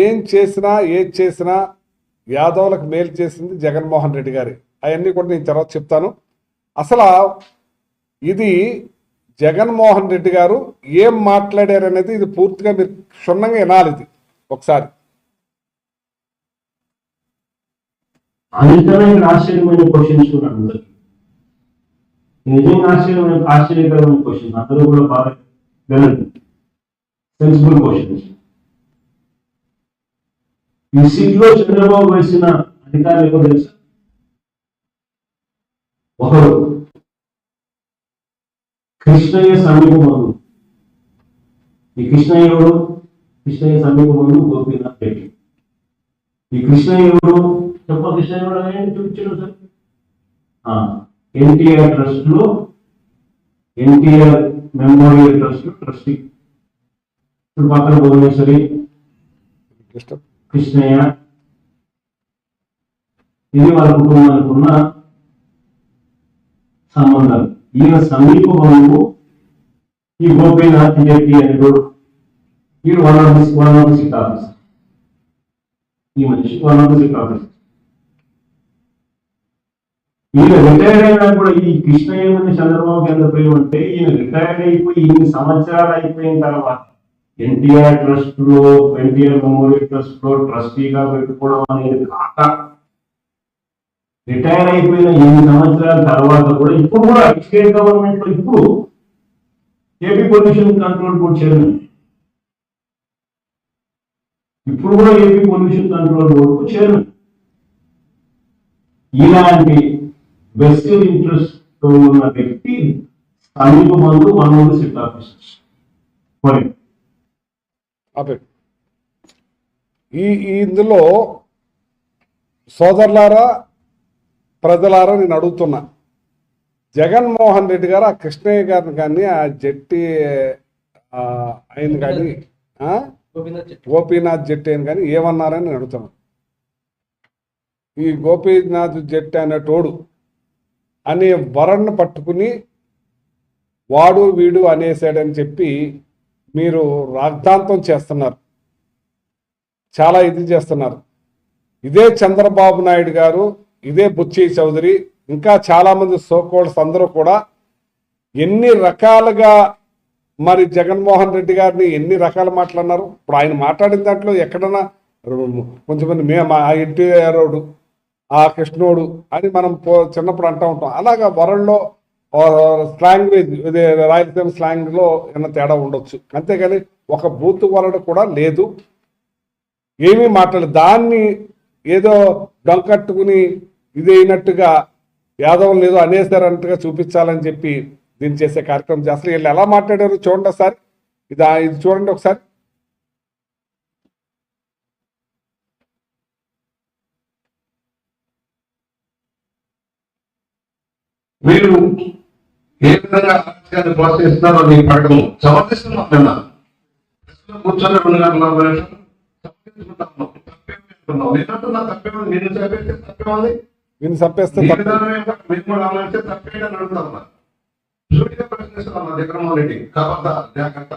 ఏం చేసినా ఏం చేసినా యాదవులకు మేలు చేసింది జగన్మోహన్ రెడ్డి గారి. అవన్నీ కూడా నేను తర్వాత చెప్తాను. అసలు ఇది జగన్మోహన్ రెడ్డి గారు ఏం మాట్లాడారు అనేది ఇది పూర్తిగా మీరు క్షుణ్ణంగా వినాలి ఇది ఒకసారి. అమితమైన ఆశ్చర్యమైన క్వశ్చన్స్ కూడా అందరికి. నిజంగా ఆశ్చర్యమైన ఆశ్చర్యకరమైన క్వశ్చన్స్ అందరూ కూడా బాగా వినండి. సెన్సిబుల్ క్వశ్చన్స్ ఈ సీట్లో చంద్రబాబు వేసిన అధికారులు ఎవరు తెలుసా? ఒకరు కృష్ణయ్య సమీప బంధు ఈ కృష్ణయ్య ఎవరు? కృష్ణయ్య సమీప బంధు గోపీనాథ్ రెడ్డి. ఈ కృష్ణయ్య ఎవరు? చెప్ప కృష్ణయ్య ఎవరు? అని చూపించాడు సార్ ఎన్టీఆర్ ట్రస్ట్లో ఎన్టీఆర్ మెమోరియల్ ట్రస్ట్లో ట్రస్టీ. ఇప్పుడు పక్కన భువనేశ్వరి ఇష్టం కృష్ణయ్య. ఇది వాళ్ళ కుటుంబానికి ఉన్న సంబంధాలు. ఈయన సమీప బంధువు ఈ గోపీనాథ్ రెడ్డి అనేడు ఈయన one of the one of the SIT officer ఈ మనిషి one of the SIT officer ఈయన రిటైర్డ్ అయినా కూడా ఈ కృష్ణయ్య చంద్రబాబు ఎంత ప్రేమ అంటే ఈయన రిటైర్డ్ అయిపోయి ఇన్ని సంవత్సరాలు అయిపోయిన తర్వాత ఎన్టీఆర్ ట్రస్ట్లో ఎన్టీఆర్ మెమోరియల్ ట్రస్ట్లో ట్రస్టీగా పెట్టుకోవడం అనేది కాక రిటైర్ అయిపోయిన ఎనిమిది సంవత్సరాల తర్వాత కూడా ఇప్పుడు కూడా స్టేట్ గవర్నమెంట్లో ఇప్పుడు AP pollution control board chairman ఇప్పుడు కూడా AP pollution control board chairman ఇలాంటి వెస్టెడ్ ఇంట్రెస్ట్తో ఉన్న వ్యక్తి సమీప మందు వన్ ఆఫ్ సిట్ ఆఫీసర్స్. మరి ఆపే ఈ ఇందులో సోదరులారా ప్రజలారా నేను అడుగుతున్నా. జగన్మోహన్ రెడ్డి గారు ఆ కృష్ణయ్య గారిని కానీ ఆ జట్టి ఆయన కానీ? గోపీనాథ్ జట్టి. అని కానీ ఏమన్నారని నేను అడుగుతున్నాను ఈ గోపీనాథ్ జట్టి అనేటోడు అనే వరణ్ణి పట్టుకుని వాడు వీడు అనేసాడని చెప్పి మీరు రాగ్దాంతం చేస్తున్నారు. చాలా ఇది చేస్తున్నారు. ఇదే చంద్రబాబు నాయుడు గారు ఇదే బుచ్చి చౌదరి ఇంకా చాలామంది సోకోల్స్ అందరూ కూడా ఎన్ని రకాలుగా మరి జగన్మోహన్ రెడ్డి గారిని ఎన్ని రకాల మాట్లాడినారు? ఇప్పుడు ఆయన మాట్లాడిన దాంట్లో ఎక్కడన్నా కొంచెంమంది మేము ఆ ఎన్టీఆర్ ఆ కృష్ణోడు అని మనం చిన్నప్పుడు అంటూ ఉంటాం. అలాగా వరల్డ్లో స్లాంగ్వేజ్ ఇదే రాయలసీమ స్లాంగ్లో ఏమైనా తేడా ఉండొచ్చు. అంతేగాని ఒక బూత్ వరల్డ్ కూడా లేదు. ఏమీ మాట్లాడలేదు. దాన్ని ఏదో డొంకట్టుకుని ఇది అయినట్టుగా యాదవులు ఏదో అనేసారన్నట్టుగా చూపించాలని చెప్పి దీన్ని చేసే కార్యక్రమం చేస్తారు. వీళ్ళు ఎలా మాట్లాడారు చూడండి ఒకసారి. ఇది ఇది చూడండి ఒకసారి. మీరు విధంగా రాజకీయాన్ని ప్రోత్సహిస్తున్నారో మీకు పడటం సమర్థిస్తున్నాం నిన్న ప్రశ్నలో కూర్చొని రెండు గంటల నలభై నిమిషాలు సమర్థించుకుంటాము. తప్పేమీ అంటున్నాం. నేనంటున్నా తప్పేముంది? నిన్ను చంపేస్తే తప్పేముంది? దీన్ని చంపేస్తే నీ తప్పు. విధానం ఏమో మీరు కూడా ఆలోచిస్తే తప్పేంటని అడుగుతామన్నా సూటిగా ప్రశ్నిస్తున్నాం జగన్మోహన్ రెడ్డి. కాబట్టి జాగ్రత్త.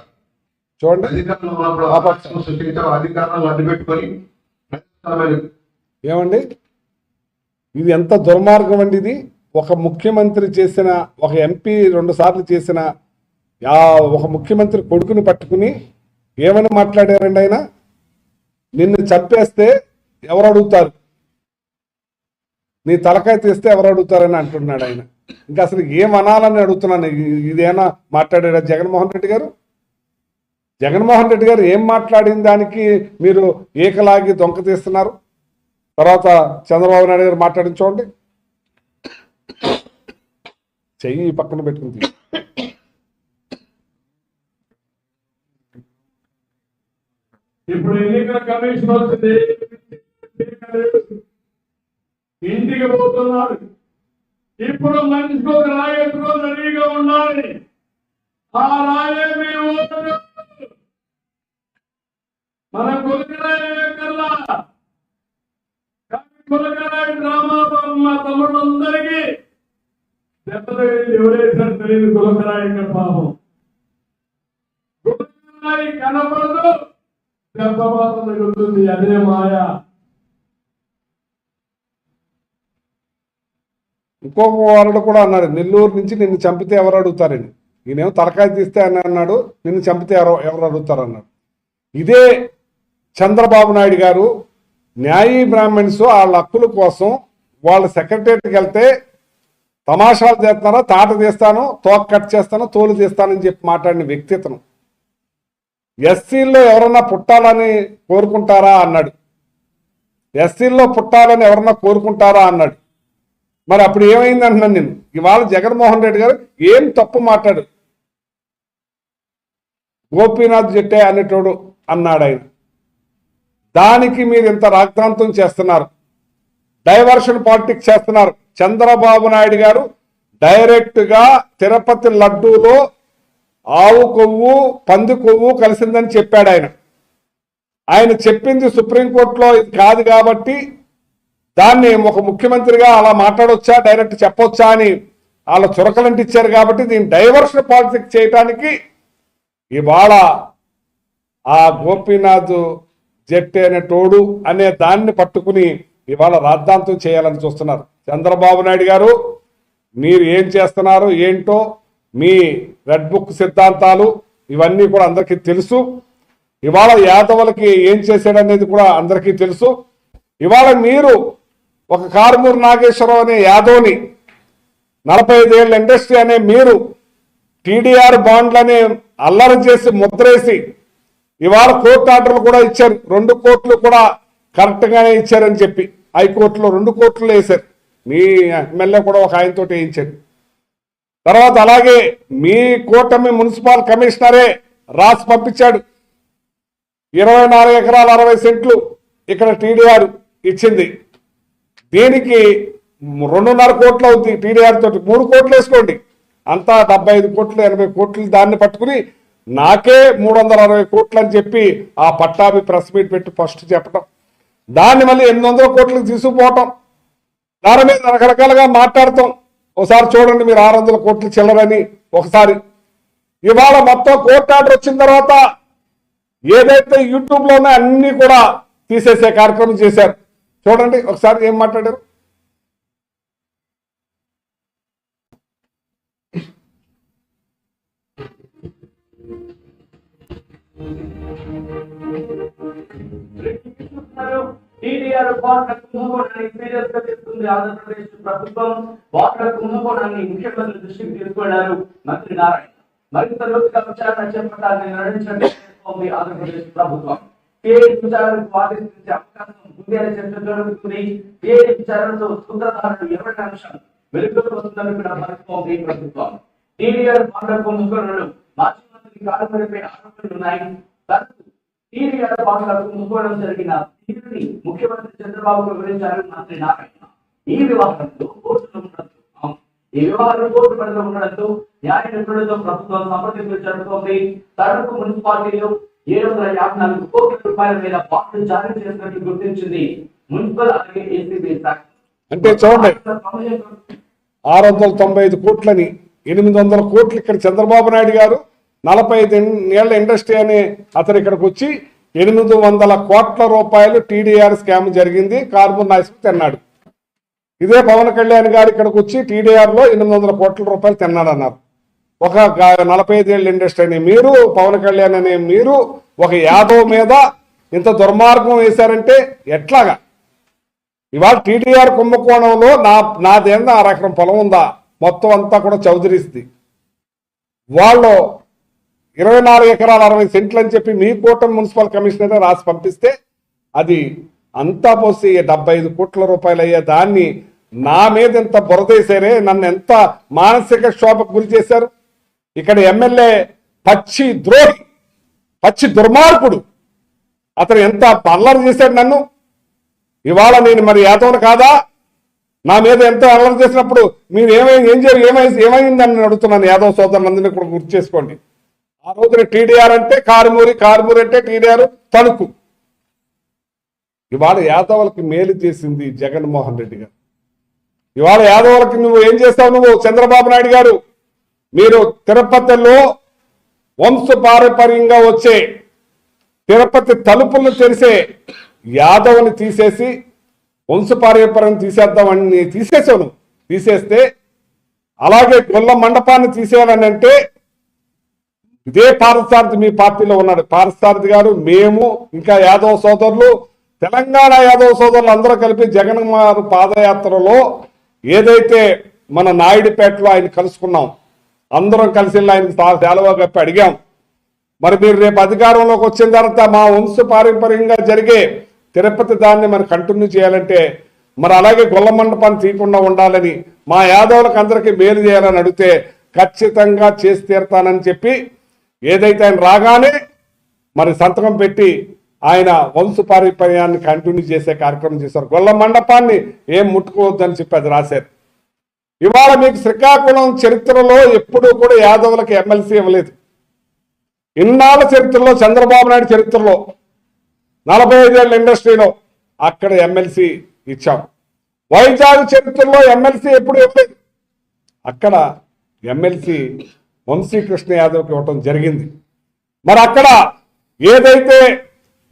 చూడండి. అధికారంలో ఉన్నప్పుడు సృష్టించావు అడ్డుపెట్టుకొని ఏమండి? ఇది ఎంత దుర్మార్గం అండి ఇది? ఒక ముఖ్యమంత్రి చేసిన ఒక ఎంపీ రెండు సార్లు చేసిన ఒక ముఖ్యమంత్రి కొడుకుని పట్టుకుని ఏమని మాట్లాడారండి ఆయన? నిన్ను చంపేస్తే ఎవరు అడుగుతారు? నీ తలకాయ తీస్తే ఎవరు అడుగుతారని అంటున్నాడు ఆయన. ఇంకా అసలు ఏం అనాలని అడుగుతున్నాను? ఇదేనా మాట్లాడారా జగన్మోహన్ రెడ్డి గారు? జగన్మోహన్ రెడ్డి గారు ఏం మాట్లాడిన దానికి మీరు ఏకలాగి దొంగ తీస్తున్నారు? తర్వాత చంద్రబాబు నాయుడు గారు మాట్లాడిన చూడండి. చెయ్యి ఈ పక్కన పెట్టుకుంది ఇప్పుడు ఎన్నికల కమిషన్ వస్తుంది? ఇంటికి పోతున్నాడు ఇప్పుడు మనిషికి ఒక రాయి ఎత్తుకొని రెడీగా ఉండాలి. ఆ రాయే మేము మన కొలికరాయి కల్లా. కానీ కొలికరాయి డ్రామా పాపం మా తమ్ముళ్ళందరికీ దెబ్బతగిలింది ఎవరేసారు తెలియదు కొలకరాయి పాపం కనపడదు. దెబ్బ మాత్రం తగులుతుంది అదే మాయ. ఇంకొక వాళ్ళు కూడా అన్నాడు నెల్లూరు నుంచి నిన్ను చంపితే ఎవరు అడుగుతారని. ఈయనేమో తలకాయ తీస్తే అని అన్నాడు నిన్ను చంపితే ఎవరు ఎవరు అడుగుతారన్నాడు. ఇదే చంద్రబాబు నాయుడు గారు న్యాయీ బ్రాహ్మణ్స్ వాళ్ళ హక్కుల కోసం వాళ్ళ సెక్రటరీకి వెళ్తే తమాషాలు చేస్తున్నారా తాట తీస్తాను తోక కట్ చేస్తాను తోలు తీస్తానని చెప్పి మాట్లాడిన వ్యక్తిత్వం ఎస్సీల్లో ఎవరన్నా పుట్టాలని కోరుకుంటారా అన్నాడు. ఎస్సీల్లో పుట్టాలని ఎవరన్నా కోరుకుంటారా అన్నాడు. మరి అప్పుడు ఏమైంది అంటున్నాను నేను. ఇవాళ జగన్మోహన్ రెడ్డి గారు ఏం తప్పు మాట్లాడు. గోపీనాథ్ జట్టే అనేటోడు అన్నాడు ఆయన. దానికి మీరు ఇంత రాగ్దాంతం చేస్తున్నారు. డైవర్షన్ పాలిటిక్స్ చేస్తున్నారు. చంద్రబాబు నాయుడు గారు డైరెక్ట్గా తిరుపతి లడ్డూలో ఆవు కొవ్వు పంది కొవ్వు కలిసిందని చెప్పాడు ఆయన. ఆయన చెప్పింది సుప్రీంకోర్టులో ఇది కాదు కాబట్టి దాన్ని ఒక ముఖ్యమంత్రిగా అలా మాట్లాడొచ్చా డైరెక్ట్ చెప్పొచ్చా అని వాళ్ళ చురకలంటిచ్చారు కాబట్టి దీన్ని డైవర్షన్ పాలిటిక్స్ చేయటానికి ఇవాళ ఆ గోపీనాథ్ జెట్ అనే తోడు అనే దాన్ని పట్టుకుని ఇవాళ రాద్ధాంతం చేయాలని చూస్తున్నారు. చంద్రబాబు నాయుడు గారు మీరు ఏం చేస్తున్నారు ఏంటో మీ రెడ్ బుక్ సిద్ధాంతాలు ఇవన్నీ కూడా అందరికీ తెలుసు. ఇవాళ యాదవులకి ఏం చేశాడనేది కూడా అందరికీ తెలుసు. ఇవాళ మీరు ఒక కారుమూరు నాగేశ్వరరావు అనే యాదవ్ని నలభై ఐదేళ్ళ ఇండస్ట్రీ అనే మీరు టీడీఆర్ బాండ్లనే అల్లరి చేసి ముద్రేసి ఇవాళ కోర్టు ఆర్డర్లు కూడా ఇచ్చారు. రెండు కోట్లు కూడా కరెక్ట్గానే ఇచ్చారని చెప్పి హైకోర్టులో రెండు కోట్లు వేశారు. మీ ఎమ్మెల్యే కూడా ఒక ఆయనతో వేయించారు తర్వాత అలాగే మీ కూటమి మున్సిపల్ కమిషనరే రాసి పంపించాడు. ఇరవై నాలుగు ఎకరాల అరవై సెంట్లు ఇక్కడ టీడీఆర్ ఇచ్చింది. దీనికి రెండున్నర కోట్లు అవుతుంది టీడీఆర్ తోటి. మూడు కోట్లు వేసుకోండి. అంతా డెబ్బై ఐదు కోట్లు ఎనభై కోట్లు దాన్ని పట్టుకుని నాకే మూడు వందల అరవై కోట్లు అని చెప్పి ఆ పట్టాభి ప్రెస్ మీట్ పెట్టి ఫస్ట్ చెప్పడం దాన్ని మళ్ళీ ఎనిమిది వందల కోట్లకు తీసుకుపోవటం. దాని మీద రకరకాలుగా మాట్లాడతాం. ఒకసారి చూడండి మీరు ఆరు వందల కోట్లు చిల్లరని ఒకసారి. ఇవాళ మొత్తం కోర్టు ఆర్డర్ వచ్చిన తర్వాత ఏదైతే యూట్యూబ్లోనే ఉన్నాయో అన్ని కూడా తీసేసే కార్యక్రమం చేశారు. చూడండి ఒకసారి ఏం మాట్లాడారు? టీడీఆర్ వాటర్ కుంభకోణానికి సీరియస్గా తీసుకుంది ఆంధ్రప్రదేశ్ ప్రభుత్వం వాటర్ కుంభకోణాన్ని ముఖ్యమంత్రి దృష్టికి తీసుకెళ్ళారు మంత్రి నారాయణ. మరింత లోతుగా విచారణ చేపట్టాలని నిర్ణయించండి ఆంధ్రప్రదేశ్ ప్రభుత్వం. సిఐడి విచారణకు ఆదేశించే అవకాశం ఉంది అనే చర్చ జరుగుతుంది. సిఐడి విచారణతో సూత్రధారులు ఎవరి అంశం వెలుగులోకి వస్తుందని కూడా భావిస్తోంది ప్రభుత్వం. టీడీఆర్ వాటర్ కుంభకోణంలో మాజీ మంత్రి కాలుమరిపై ఆరోపణలు ఉన్నాయి. టీడీఆర్ బాటలకు ముసుకోవడం జరిగిన తీరుని ముఖ్యమంత్రి చంద్రబాబు వివరించారు మంత్రి నారాయణ. ఈ వివాహంలో కోర్టులో ఉండడంతో ఈ వ్యవహారం కోర్టు పరిధిలో ఉండడంతో న్యాయ నిపుణులతో ప్రభుత్వం సంప్రదింపులు జరుగుతోంది తణుకు మున్సిపాలిటీలో ఏడు వందల యాభై నాలుగు కోట్ల రూపాయల మీద బాండ్లు జారీ చేసినట్లు గుర్తించింది మున్సిపల్ అలాగే ఏసీబీ అంటే చూడండి ఆరు వందల తొంభై ఐదు కోట్లని ఎనిమిది వందల కోట్లు ఇక్కడ చంద్రబాబు నాయుడు గారు నలభై ఐదు ఏళ్ళ ఇండస్ట్రీ అనే అతను ఇక్కడికి వచ్చి ఎనిమిది వందల కోట్ల రూపాయలు టీడీఆర్ స్కామ్ జరిగింది కార్బన్ నాయకు తిన్నాడు ఇదే పవన్ కళ్యాణ్ గారు ఇక్కడికి వచ్చి టీడీఆర్లో ఎనిమిది వందల కోట్ల రూపాయలు తిన్నాడన్నారు. ఒక నలభై నలభై ఐదేళ్ళ ఇండస్ట్రీ అని మీరు పవన్ కళ్యాణ్ అనే మీరు ఒక యాదవ్ మీద ఇంత దుర్మార్గం వేశారంటే ఎట్లాగా? ఇవాళ టీడీఆర్ కుంభకోణంలో నా నాదేందా ఆ రకం పొలం ఉందా? మొత్తం అంతా కూడా చౌదరిస్తుంది వాళ్ళు ఇరవై నాలుగు ఎకరాల అరవై సెంట్లు అని చెప్పి మీ కూటమి మున్సిపల్ కమిషనర్ రాసి పంపిస్తే అది అంతా పోసి డెబ్బై ఐదు కోట్ల రూపాయలు అయ్యే దాన్ని నా మీద ఎంత బురదేశారే నన్ను ఎంత మానసిక క్షోభకు గురి చేశారు? ఇక్కడ ఎమ్మెల్యే పచ్చి ద్రోహి పచ్చి దుర్మార్గుడు. అతను ఎంత అల్లరి చేశాడు నన్ను? ఇవాళ నేను మరి యాదవను కాదా? నా మీద ఎంతో అల్లరి చేసినప్పుడు మీరు ఏమైంది ఏం చేయాలి ఏమైంది ఏమైందని నేను అడుగుతున్నాను యాదవ్ సోదరులందరినీ కూడా గుర్తు చేసుకోండి. ఆ రోజున టీడీఆర్ అంటే కారుమూరి కారుమూరి అంటే టీడీఆర్ తణుకు. ఇవాళ యాదవులకి మేలు చేసింది జగన్మోహన్ రెడ్డి గారు. ఇవాళ యాదవులకి నువ్వు ఏం చేస్తావు నువ్వు? చంద్రబాబు నాయుడు గారు మీరు తిరుపతిలో వంశ పారంపర్యంగా వచ్చే తిరుపతి తలుపులను తెరిసే యాదవ్ని తీసేసి వంశపారంపర్యం తీసేద్దామని తీసేసాను తీసేస్తే అలాగే గొల్ల మండపాన్ని తీసేయాలని అంటే ఇదే పారసారథి మీ పార్టీలో ఉన్నాడు. పారసారథి గారు మేము ఇంకా యాదవ్ సోదరులు తెలంగాణ యాదవ్ సోదరులు అందరూ కలిపి జగన్ గారు పాదయాత్రలో ఏదైతే మన నాయుడుపేటలో ఆయన కలుసుకున్నాం అందరం కలిసి ఆయన ఆయనకి కప్పి అడిగాం. మరి మీరు రేపు అధికారంలోకి వచ్చిన తర్వాత మా వంశ పారంపర్యంగా జరిగే తిరుపతి దాన్ని మనం కంటిన్యూ చేయాలంటే మరి అలాగే గొల్ల మండపాన్ని తీయకుండా ఉండాలని మా యాదవులకు అందరికీ మేలు చేయాలని అడిగితే ఖచ్చితంగా చేసి తీరతానని చెప్పి ఏదైతే ఆయన రాగానే మరి సంతకం పెట్టి ఆయన వంశపారంపర్యాన్ని కంటిన్యూ చేసే కార్యక్రమం చేశారు. గొల్ల మండపాన్ని ఏం ముట్టుకోవద్దని చెప్పి అది రాశారు. ఇవాళ మీకు శ్రీకాకుళం చరిత్రలో ఎప్పుడూ కూడా యాదవులకు ఎమ్మెల్సీ ఇవ్వలేదు. ఇన్నాళ్ళ చరిత్రలో చంద్రబాబు నాయుడు చరిత్రలో నలభై ఐదేళ్ళ ఇండస్ట్రీలో అక్కడ ఎమ్మెల్సీ ఇచ్చాం. వైజాగ్ చరిత్రలో ఎమ్మెల్సీ ఎప్పుడు ఇవ్వలేదు. అక్కడ ఎమ్మెల్సీ వంశీకృష్ణ యాదవ్కి ఇవ్వటం జరిగింది. మరి అక్కడ ఏదైతే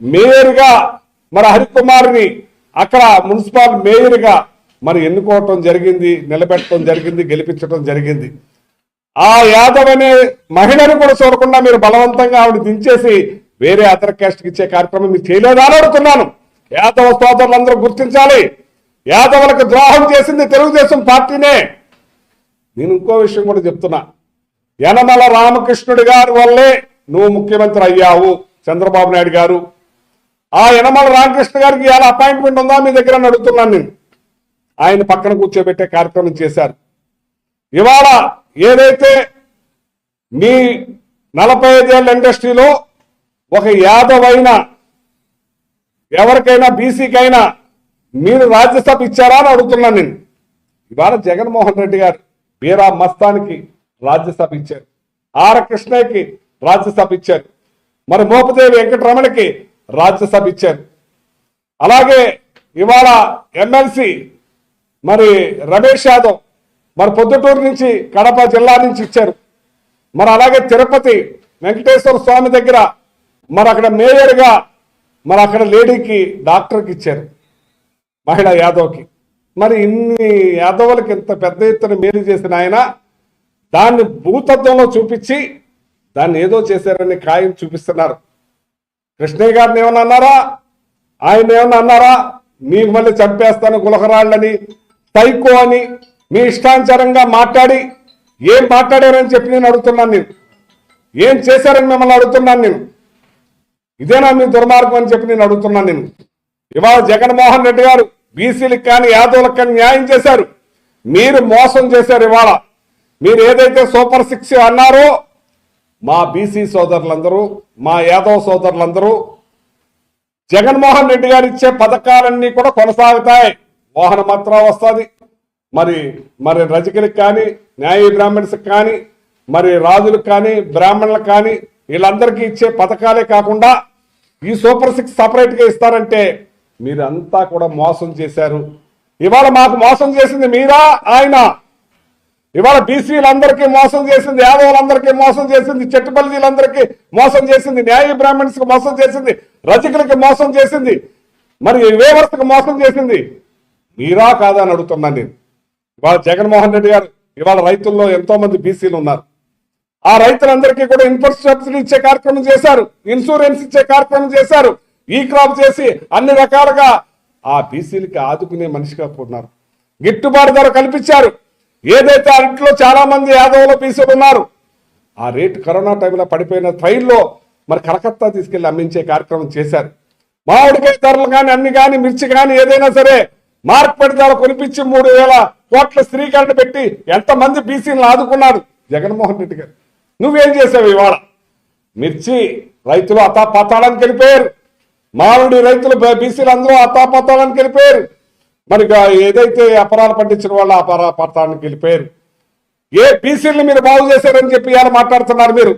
మేయర్గా మరి హరికుమార్ని అక్కడ మున్సిపల్ మేయర్గా మరి ఎన్నుకోవటం జరిగింది నిలబెట్టడం జరిగింది గెలిపించడం జరిగింది. ఆ యాదవ్ అనే మహిళను కూడా చూడకుండా మీరు బలవంతంగా ఆవిడ దించేసి వేరే అదర్ క్యాస్ట్కి ఇచ్చే కార్యక్రమం మీరు చేయలేదా అని అడుగుతున్నాను. యాదవ సోదరులందరూ గుర్తించాలి. యాదవులకు ద్రోహం చేసింది తెలుగుదేశం పార్టీనే. నేను ఇంకో విషయం కూడా చెప్తున్నా. యనమల రామకృష్ణుడి గారి వల్లే నువ్వు ముఖ్యమంత్రి అయ్యావు చంద్రబాబు నాయుడు గారు. ఆ యనమల రామకృష్ణ గారికి ఎలా అపాయింట్మెంట్ ఉందా మీ దగ్గర అని అడుగుతున్నాను నేను. ఆయన పక్కన కూర్చోబెట్టే కార్యక్రమం చేశారు. ఇవాళ ఏదైతే మీ నలభై ఐదేళ్ళ ఇండస్ట్రీలో ఒక యాదవైన ఎవరికైనా బీసీకైనా మీరు రాజ్యసభ ఇచ్చారా అని అడుగుతున్నాను నేను. ఇవాళ జగన్మోహన్ రెడ్డి గారు బీరా మస్తానికి రాజ్యసభ ఇచ్చారు. ఆర్ కృష్ణయ్యకి రాజ్యసభ ఇచ్చారు. మరి మోపదేవి వెంకటరమణకి రాజ్యసభ ఇచ్చారు. అలాగే ఇవాళ ఎమ్మెల్సీ మరి రమేష్ యాదవ్ మరి పొద్దుటూరు నుంచి కడప జిల్లా నుంచి ఇచ్చారు. మరి అలాగే తిరుపతి వెంకటేశ్వర స్వామి దగ్గర మరి అక్కడ మేయర్గా మరి అక్కడ లేడీకి డాక్టర్కి ఇచ్చారు మహిళ యాదవ్కి. మరి ఇన్ని యాదవులకి ఇంత పెద్ద ఎత్తున మేలు చేసిన ఆయన దాన్ని భూతత్వంలో చూపించి దాన్ని ఏదో చేశారని ఖాయం చూపిస్తున్నారు. కృష్ణయ్య గారిని ఏమన్నా అన్నారా? ఆయన ఏమన్నా అన్నారా? మీకు మళ్ళీ చంపేస్తాను గులకరాళ్ళని సైకో అని మీ ఇష్టానుసారంగా మాట్లాడి ఏం మాట్లాడారని చెప్పి నేను అడుగుతున్నాను నేను. ఏం చేశారని మిమ్మల్ని అడుగుతున్నాను నేను. ఇదేనా మీ దుర్మార్గం అని చెప్పి నేను అడుగుతున్నాను నేను. ఇవాళ జగన్మోహన్ రెడ్డి గారు బీసీలకు కానీ యాదవులకు కానీ న్యాయం చేశారు. మీరు మోసం చేశారు ఇవాళ. మీరు ఏదైతే సూపర్ సిక్స్ అన్నారో మా బీసీ సోదరులందరూ మా యాదవ్ సోదరులందరూ జగన్మోహన్ రెడ్డి గారు ఇచ్చే పథకాలన్నీ కూడా కొనసాగుతాయి. మోహన మాత్రం వస్తుంది. మరి మరి రజకులకు కానీ న్యాయ బ్రాహ్మణ్స్కి కానీ మరి రాజులకు కానీ బ్రాహ్మణులకు కానీ వీళ్ళందరికీ ఇచ్చే పథకాలే కాకుండా ఈ సూపర్ సిక్స్ సపరేట్గా ఇస్తారంటే మీరంతా కూడా మోసం చేశారు. ఇవాళ మాకు మోసం చేసింది మీరా ఆయన? ఇవాళ బీసీలందరికీ మోసం చేసింది యాదవులందరికీ మోసం చేసింది చెట్టుపల్లిలందరికీ మోసం చేసింది న్యాయ బ్రాహ్మణ్స్కి మోసం చేసింది రజకులకి మోసం చేసింది మరి వేవర్స్కి మోసం చేసింది. మీరా కాదా అని అడుగుతున్నాను నేను. ఇవాళ జగన్మోహన్ రెడ్డి గారు ఇవాళ రైతుల్లో ఎంతో మంది బీసీలు ఉన్నారు. ఆ రైతులందరికీ కూడా ఇన్పుట్ సబ్సిడీ ఇచ్చే కార్యక్రమం చేశారు ఇన్సూరెన్స్ ఇచ్చే కార్యక్రమం చేశారు ఈ క్రాప్ చేసి అన్ని రకాలుగా ఆ బీసీలకి ఆదుకునే మనిషిగా ఉన్నారు. గిట్టుబాటు ధర కల్పించారు. ఏదైతే అరట్లో చాలా మంది యాదవులు బీసీలు ఉన్నారు ఆ రేటు కరోనా టైంలో పడిపోయిన ట్రైన్లో మరి కలకత్తా తీసుకెళ్ళి అమ్మించే కార్యక్రమం చేశారు. మామిడికాయ ధరలు కానీ అన్ని కానీ మిర్చి కానీ ఏదైనా సరే మార్కెట్ ధర కొనిపించి మూడు వేల కోట్ల స్త్రీకరణ పెట్టి ఎంతమంది బీసీలను ఆదుకున్నారు జగన్మోహన్ రెడ్డి గారు. నువ్వేం చేసావు ఇవాళ? మిర్చి రైతులు అతాపాతాళానికి వెళ్ళిపోయారు. మామిడి రైతులు బీసీలు అందరూ అతాపాతాళానికి వెళ్ళిపోయారు. మరి ఏదైతే అపరాలు పండించిన వాళ్ళు అపరా పత్రానికి వెళ్ళిపోయారు. ఏ బీసీలను మీరు బాగు చేశారని చెప్పి ఇవాళ మాట్లాడుతున్నారు మీరు.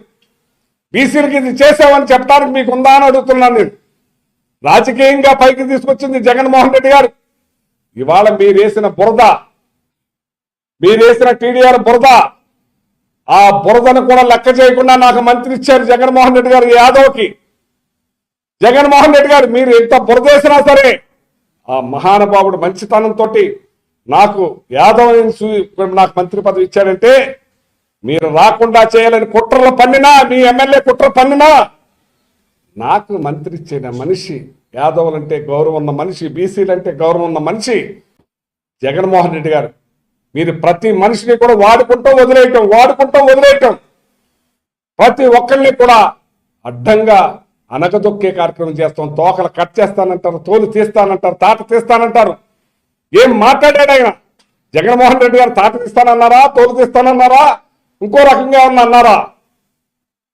బీసీలకి ఇది చేసామని చెప్పడానికి మీకు ఉందా అని అడుగుతున్నాను నేను. రాజకీయంగా పైకి తీసుకొచ్చింది జగన్మోహన్ రెడ్డి గారు. ఇవాళ మీరు వేసిన బురద మీరు వేసిన టీడీఆర్ బురద ఆ బురదను కూడా లెక్క చేయకుండా నాకు మంత్రి ఇచ్చారు జగన్మోహన్ రెడ్డి గారు యాదవ్కి. జగన్మోహన్ రెడ్డి గారు మీరు ఎంత బురదేసినా సరే ఆ మహానుభావుడు మంచితనంతో నాకు యాదవ్ నాకు మంత్రి పదవి ఇచ్చాడంటే మీరు రాకుండా చేయాలని కుట్రలు పన్నినా మీ ఎమ్మెల్యే కుట్ర పన్నినా నాకు మంత్రి ఇచ్చిన మనిషి యాదవులంటే గౌరవం ఉన్న మనిషి బీసీలంటే గౌరవం ఉన్న మనిషి జగన్మోహన్ రెడ్డి గారు. మీరు ప్రతి మనిషిని కూడా వాడుకుంటూ వదిలేయటం వాడుకుంటూ వదిలేయటం. ప్రతి ఒక్కరిని కూడా అడ్డంగా అనగదొక్కే కార్యక్రమం చేస్తాం తోకలు కట్ చేస్తానంటారు తోలు తీస్తానంటారు తాట తీస్తానంటారు. ఏం మాట్లాడాడు ఆయన? జగన్మోహన్ రెడ్డి గారు తాట తీస్తానన్నారా తోలు తీస్తానన్నారా? ఇంకో రకంగా ఏమన్నా అన్నారా?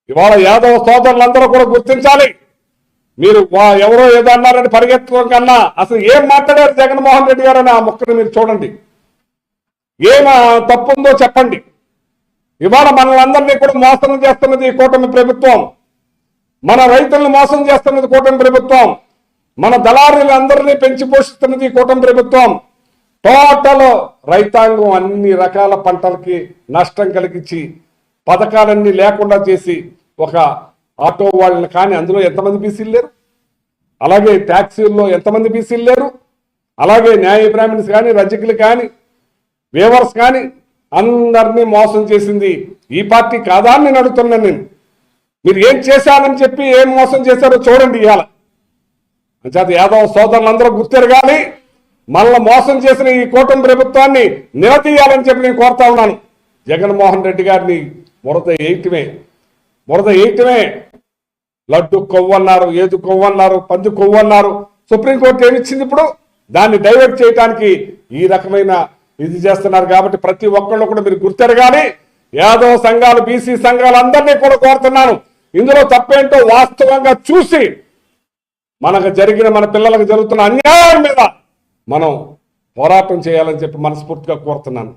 ఇవాళ యాదవ సోదరులందరూ కూడా గుర్తించాలి. మీరు వా- ఎవరో ఏదో అన్నారని పరిగెత్తడం కన్నా అసలు ఏం మాట్లాడారు జగన్మోహన్ రెడ్డి గారు అని ఆ మొక్కను మీరు చూడండి. ఏం తప్పుందో చెప్పండి. ఇవాళ మనల్ని కూడా మోసం చేస్తున్నది ఈ కూటమి ప్రభుత్వం. మన రైతులను మోసం చేస్తున్నది కూటమి ప్రభుత్వం. మన దళారులందరినీ పెంచి పోషిస్తున్నది ఈ కూటమి ప్రభుత్వం. టోటల్ రైతాంగం అన్ని రకాల పంటలకి నష్టం కలిగించి పథకాలన్నీ లేకుండా చేసి ఒక ఆటో వాళ్ళని కానీ అందులో ఎంతమంది బీసీలు లేరు? అలాగే ట్యాక్సీల్లో ఎంతమంది బీసీలు లేరు? అలాగే న్యాయ బ్రాహ్మణ్స్ కానీ రజకులు కానీ వేవర్స్ కానీ అందరినీ మోసం చేసింది ఈ పార్టీ కాదా అని నేను అడుగుతున్నాను నేను. మీరు ఏం చేశారని చెప్పి ఏం మోసం చేశారో చూడండి ఇవాళ. అంచేత యాదవ్ సోదరులందరూ గుర్తెరగాలి. మనల్ని మోసం చేసిన ఈ కూటమి ప్రభుత్వాన్ని నిలదీయాలని చెప్పి నేను కోరుతా ఉన్నాను. జగన్మోహన్ రెడ్డి గారిని మురద ఏయటమే మురద ఏయటమే లడ్డు కొవ్వన్నారు ఏదు కొవ్వు అన్నారు పంది కొవ్వన్నారు. సుప్రీంకోర్టు ఏమిచ్చింది ఇప్పుడు? దాన్ని డైవర్ట్ చేయడానికి ఈ రకమైన ఇది చేస్తున్నారు కాబట్టి ప్రతి ఒక్కళ్ళు కూడా మీరు గుర్తెరగాలి. యాదవ సంఘాలు బీసీ సంఘాలు అందరినీ కూడా కోరుతున్నాను. ఇందులో తప్పేంటో వాస్తవంగా చూసి మనకు జరిగిన మన పిల్లలకు జరుగుతున్న అన్యాయం మీద మనం పోరాటం చేయాలని చెప్పి మనస్ఫూర్తిగా కోరుతున్నాను.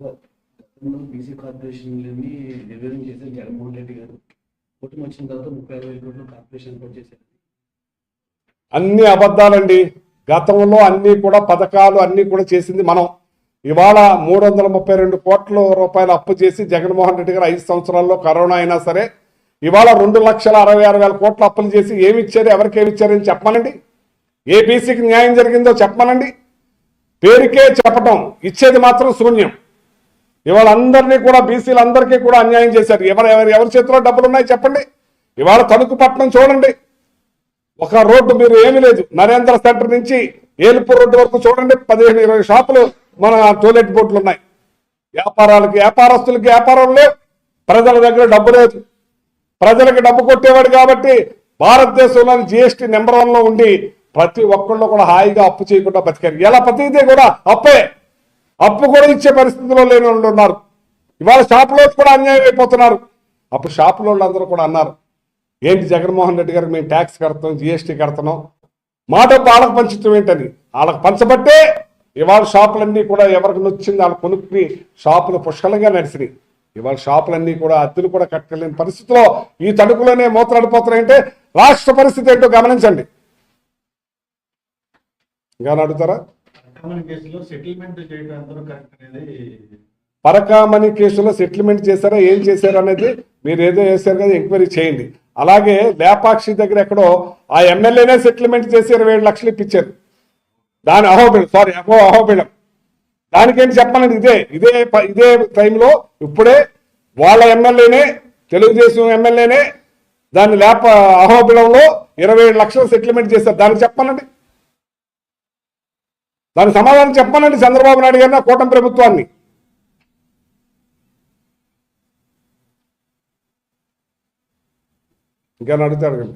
గతంలో బీసీ కార్పొరేషన్లని నిర్వహణ చేశారు జగన్మోహన్ రెడ్డి గారు కూటమి వచ్చిన తర్వాత ముప్పై అరవై కోట్లు కార్పొరేషన్ కూడా చేశారు. అన్ని అబద్ధాలండి. గతంలో అన్ని కూడా పథకాలు అన్ని కూడా చేసింది మనం. ఇవాళ మూడు వందల ముప్పై రెండు కోట్ల రూపాయలు అప్పు చేసి జగన్మోహన్ రెడ్డి గారు ఐదు సంవత్సరాల్లో కరోనా అయినా సరే ఇవాళ రెండు లక్షల అరవై ఆరు వేల కోట్ల అప్పులు చేసి ఏమి ఇచ్చారు ఎవరికి ఏమి ఇచ్చారని చెప్పమనండి? ఏ బీసీకి న్యాయం జరిగిందో చెప్పమనండి? పేరుకే చెప్పటం ఇచ్చేది మాత్రం శూన్యం. ఇవాళ అందరినీ కూడా బీసీలందరికీ కూడా అన్యాయం చేశారు. ఎవరు ఎవరు ఎవరి చేతిలో డబ్బులు ఉన్నాయి చెప్పండి? ఇవాళ తణుకు పట్టణం చూడండి. ఒక రోడ్డు మీరు ఏమీ లేదు. నరేంద్ర సెంటర్ నుంచి ఏలుపూర్ రోడ్డు వరకు చూడండి. పదిహేను ఇరవై షాపులు మన టోయిలెట్ బోట్లు ఉన్నాయి. వ్యాపారాలకి వ్యాపారస్తులకి వ్యాపారం లేవు. ప్రజల దగ్గర డబ్బు లేదు. ప్రజలకు డబ్బు కొట్టేవాడు కాబట్టి భారతదేశంలోని జిఎస్టీ నెంబర్ వన్లో ఉండి ప్రతి ఒక్కళ్ళు కూడా హాయిగా అప్పు చేయకుండా బతికారు. ఎలా ప్రతిదే కూడా అప్పే. అప్పు కూడా ఇచ్చే పరిస్థితిలో లేని వాళ్ళు ఉన్నారు. ఇవాళ షాపులో కూడా అన్యాయం అయిపోతున్నారు. అప్పుడు షాపులో వాళ్ళందరూ కూడా అన్నారు ఏంటి జగన్మోహన్ రెడ్డి గారికి మేము ట్యాక్స్ కడతాం జిఎస్టీ కడతాం మాట డబ్బు వాళ్ళకి పంచడం ఏంటని? వాళ్ళకి పంచబట్టే ఇవాళ షాపులన్నీ కూడా ఎవరికి నచ్చింది వాళ్ళు కొనుక్కుని షాపులు పుష్కలంగా నడిచినాయి. ఇవాళ షాపులన్నీ కూడా అద్దెలు కూడా కట్టలేని పరిస్థితిలో ఈ తడుకులోనే మూతలాడిపోతున్నాయంటే రాష్ట్ర పరిస్థితి ఏంటో గమనించండి. ఇంకా అడుగుతారా? పరకామణి కేసులో సెటిల్మెంట్ చేశారా? ఏం చేశారు అనేది మీరు ఏదో చేశారు కదా ఎంక్వైరీ చేయండి. అలాగే లేపాక్షి దగ్గర ఎక్కడో ఆ ఎమ్మెల్యేనే సెటిల్మెంట్ చేసి ఇరవై ఏడు లక్షలు ఇప్పించారు. దాని అహోబిళం సారీ అహో అహోబిళం దానికేంటి చెప్పాలండి ఇదే ఇదే ఇదే టైంలో ఇప్పుడే వాళ్ళ ఎమ్మెల్యేనే తెలుగుదేశం ఎమ్మెల్యేనే దాన్ని లేప అహోబిలంలో ఇరవై ఏడు లక్షలు సెటిల్మెంట్ చేశారు. దానికి చెప్పాలండి దానికి సమాధానం చెప్పాలండి చంద్రబాబు నాయుడు గారిని కూటమి ప్రభుత్వాన్ని. ఇంకా అడుగుతాడు కదా